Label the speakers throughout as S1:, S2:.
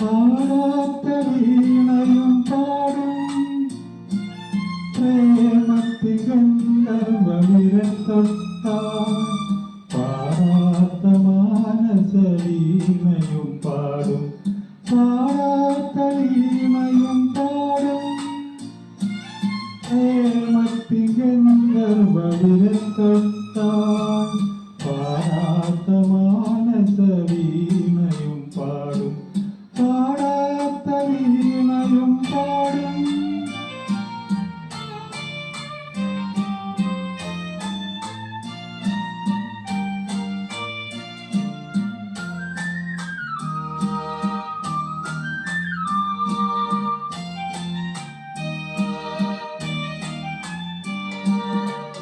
S1: പാടാത്ത വീണയും പാടും. പ്രേമത്തിൻ ഗന്ധർവവിരൽ തൊട്ടാൽ പാടാത്ത മാനസ പാടും. പാടാത്ത വീണയും പാടും. പ്രേമത്തിൻ ഗന്ധർവവിരൽ തൊട്ടാൽ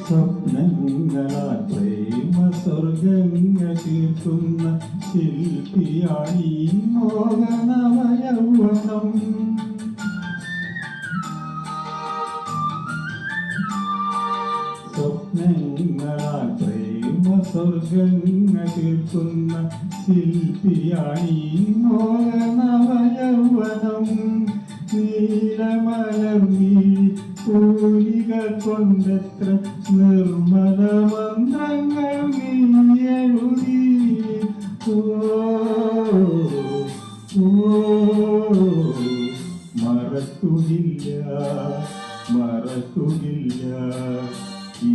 S1: സ്വപ്നങ്ങളാൽ പ്രേമ സ്വർഗങ്ങൾ തീർക്കുന്ന ശില്പിയായി മോഹനവയവണം സ്വപ്നങ്ങളാൽ പ്രേമ സ്വർഗങ്ങൾ തീർക്കുന്ന ശില്പിയായി മോഹനവയൗവനം. നീലമലർമീ പൂരിക കൊണ്ടെത്ര നിർമ്മല മന്ത്രങ്ങൾ നീ എഴുതി ഓ മറക്കുകില്ല മറക്കുകില്ല ഈ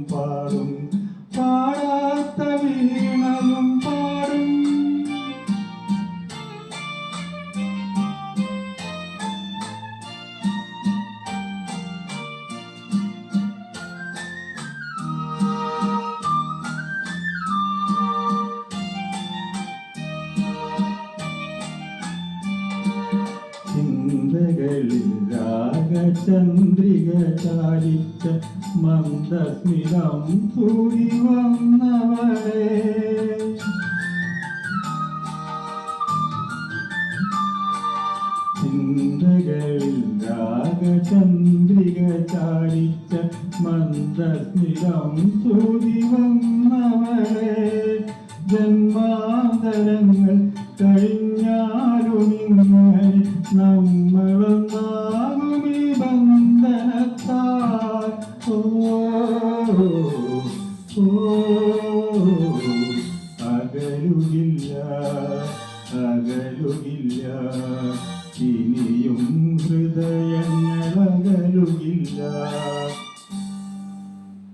S1: രാഗചന്ദ്രിക ചാലിച്ച മന്ദസ്മിതം കൂടി വന്നവരെ ചിന്തകളിൽ രാഗചന്ദ്രിക ചാലിച്ച മന്ദസ്മിതം കൂടി വന്നവളെ. ജന്മാന്തരങ്ങൾ കഴിഞ്ഞാലും അകലുകില്ല അകലുകില്ല. ഇനിയും ഹൃദയങ്ങൾ അകലുകില്ല.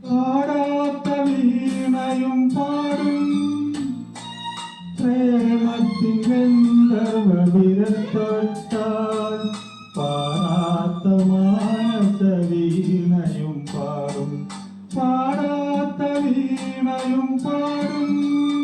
S1: പാടാത്ത വീണയും പാടും. പ്രേമത്തിൻ ഗന്ധർവവിരത്തൊട്ട இமயம் பாடும்